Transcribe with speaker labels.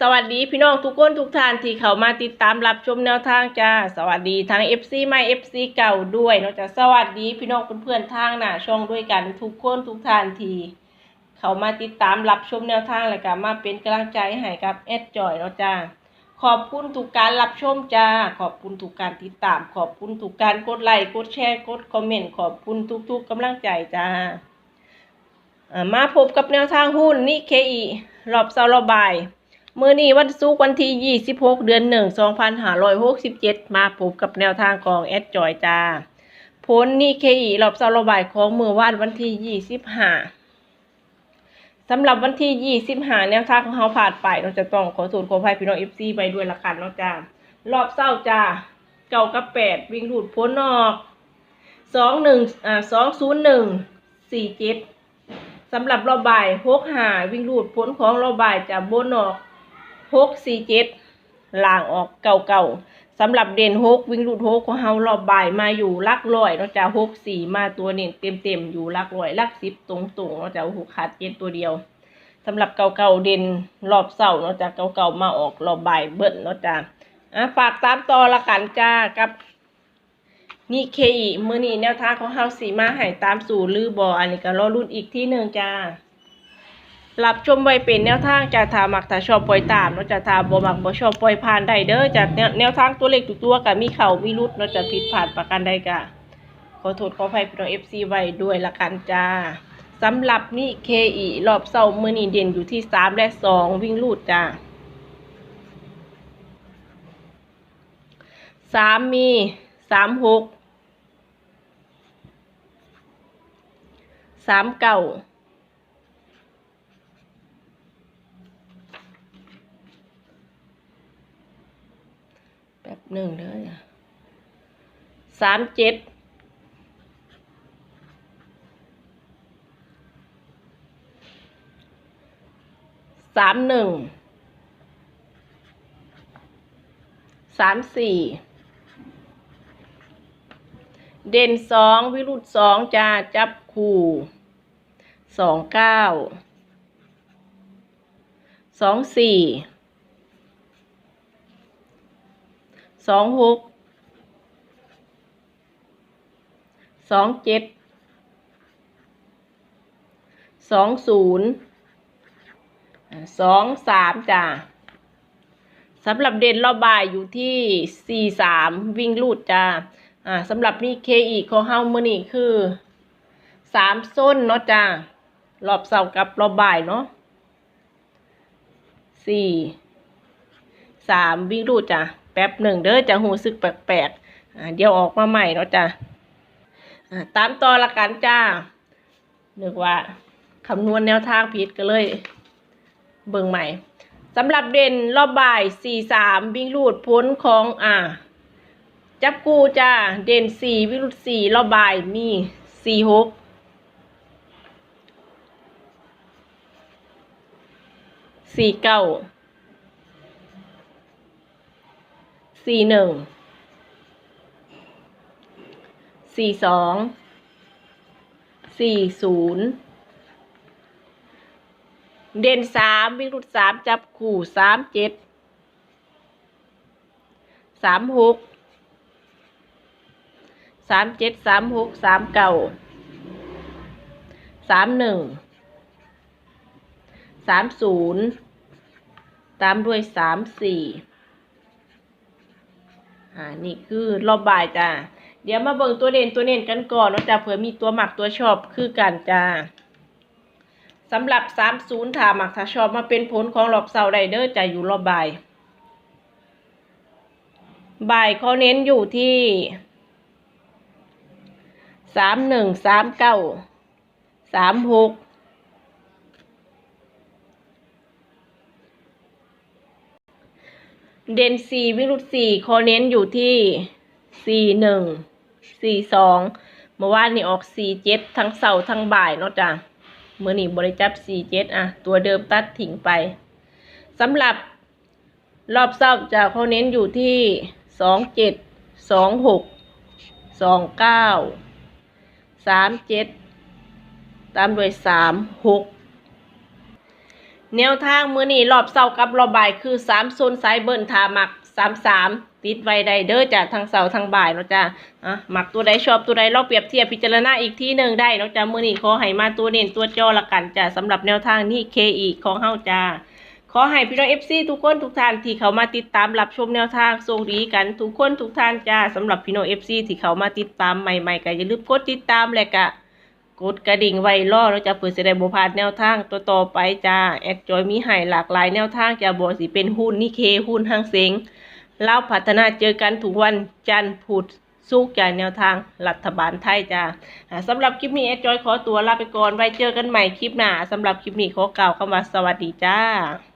Speaker 1: สวัสดีพี่น้องทุกคนทุกท่านที่เข้ามาติดตามรับชมแนวทางจ้าสวัสดีทั้ง FC ใหม่ FC เก่าด้วยนาะจ้าสวัสดีพี่น้องเพื่อนๆทางหน้าช่องด้วยกันทุกคนทุกท่านที่เข้ามาติดตามรับชมแนวทางและก็มาเป็นกำลังใจให้กับแอดจอยเนาะจ้าขอบคุณทุกการรับชมจ้าขอบคุณทุกการติดตาม ขอบคุณทุกการกดไลค์กดแชร์กดคอมเมนต์ขอบคุณทุกๆกำลังใจจ้ามาพบกับแนวทางหุ้นนิเคอีรอบเซารบาย มื้อนี้วันศุกร์วันที่ 26 เดือน 1 2567 มาพบกับแนวทางของแอดจอยจ้าผลนิเคอีรอบเซาระบายของมือวานวันที่ 25สำหรับวันที่ 25 แนวทางของเฮาผ่านไปเราจะต้องขอสูตรขอภัยพี่น้อง FC ไปด้วยละกันเนาะจ้ารอบเศร้าจ้าเก้ากับแปดวิ่งหลุดพ้นออกสองหนึ่งอ่าสองศูนย์หนึ่งสี่เจ็ดสำหรับรอบบ่ายหกหาวิ่งรูดผลของรอบบ่ายจะบนออก หกสี่เจ็ดล่างออกเก่าเก่าๆสำหรับเด่นหกวิ่งรูดหกของเฮารอบบ่ายมาอยู่ลักลอยเราจะหกสี่มาตัวเน้นเต็มเต็มๆอยู่ลักลอยลักสิบตรงตรงๆเราจะหกขาดเจ็ดตัวเดียวสำหรับเก่าเก่าๆเด่นรอบเสาร์เราจะเก่าเก่าๆมาออกรอบบ่ายเบิ้ลเราจะอะฝากตามต่อละกันจ้ากับนี่เคอีมือนี้แนวทางของเฮาสีมาให้ตามสู่ลือบออันนี้ก็รอรุ่นอีกที่หนึ่งจ้า รับชมไว้เป็นแนวทางจะถามักถ้าชอบปล่อยตามเนาะจะถาบ่มักบ่ชอบปล่อยผ่านได้เด้อจะแนวแนวทางตัวเลขทุกตัวก็มีเข้ามีรุดเนาะจะผิดพลาดประกันใดก็ขอโทษขออภัยพี่น้อง FC ไว้ด้วยละกันจ้าสำหรับนี่เคอีรอบเช้ามื้อนี้เด่นอยู่ที่ 3 และ 2 วิ่งรูดจ้าสามมีสามหกสามเก่า แบบหนึ่งเลยอะสามเจ็ดสามหนึ่งสามสี่เด่นสองวิรุธสองจ้าจับคู่สองเก้าสองสี่ สองหกสองเจ็ดสองศูนย์สองสามจ้าสำหรับเด่นรอบบ่ายอยู่ที่สี่สามวิ่งลูดจ้าอ่าสำหรับนี่เคอีของเฮามื้อนี้คือสามส้นเนาะจ้ารอบเสาร์กับรอบบ่ายเนาะสี่สามวิ่งรูดจ้ะ แป๊บหนึ่งเด้อจะหูสึกแปลกๆเดี๋ยวออกมาใหม่เนาะจ้ะตามต่อละกันจ้านึกว่าคำนวณแนวทางผิดก็เลย เบิ่งใหม่สำหรับเด่นรอบบ่ายสี่สามวิ่งรูดพ้นของอ่า จับกูจ้าเด่นสี่วิ่งรุตสี่รอบบ่ายมีสี่หกสี่เก้า สี่หนึ่งสี่สองสี่ศูนย์เด่นสามวิรุตสามจับคู่สามเจ็ดสามหกสามเจ็ดสามหกสามเก้าสามหนึ่งสามศูนย์ตามด้วยสามสี่ อ่า นี่คือรอบบ่ายจ้า เดี๋ยวมาเบิ่งตัวเด่นตัวเน้นกันก่อนเนาะจ้าเผื่อมีตัวหมักตัวชอบคือกันจ้าสำหรับสามศูนย์ถ้าหมักถ้าชอบมาเป็นผลของรอบเสาร์ไดเดอร์จะอยู่รอบบ่าย บ่ายเขาเน้นอยู่ที่สามหนึ่งสามเก้าสามหก เด่นสี่วิรุตสี่คอเน้นอยู่ที่สี่หนึ่งสี่สองเมื่อวานนี่ออกสี่เจ็ดทั้งเสาร์ทั้งบ่ายเนาะจ้ะเมื่อนี่บริจับสี่เจ็ดอะ ตัวเดิมตัดทิ้งไปสำหรับรอบเสาร์จะเขาเน้นอยู่ที่สองเจ็ดสองหกสองเก้าสามเจ็ดตามด้วยสามหก แนวทางมือนี้รอบเสากับรอบบ่ายคือ3โซนสายเบิ่นทามัก33ติดไว้ได้เด้อจ้ะทั้งเสาทั้งบ่ายเนาะจ้ะอะหมักตัวใดชอบตัวใดลองเปรียบเทียบพิจารณาอีกที่หนึ่งได้เนาะจ้ะมือนี้ขอให้มาตัวเน้นตัวจอละกันจ้ะสำหรับแนวทางนี้ KE ของเฮาจ้าขอให้พี่น้อง FC ทุกคนทุกท่านที่เขามาติดตามรับชมแนวทางโชคดีกันทุกคนทุกท่านจ้าสำหรับพี่น้อง FC ที่เขามาติดตามใหม่ๆก็อย่าลืมกดติดตามและก็ กดกระดิ่งไว้รอแล้วจะเปิดแสดงบ่พาดแนวทางตัวต่อไปจ้าแอดจอยมีให้หลากหลายแนวทางจะบ่สิเป็นหุ้นนิเคหุ้นห้างเสงเล่าวพัฒนาเจอกันทุกวันจันทร์พุธสุกร์จ้าแนวทางรัฐบาลไทยจ้าอ่าสำหรับคลิปนี้แอดจอยขอตัวลาไปก่อนไว้เจอกันใหม่คลิปหน้าสำหรับคลิปนี้ขอกล่าวคำว่าสวัสดีจ้า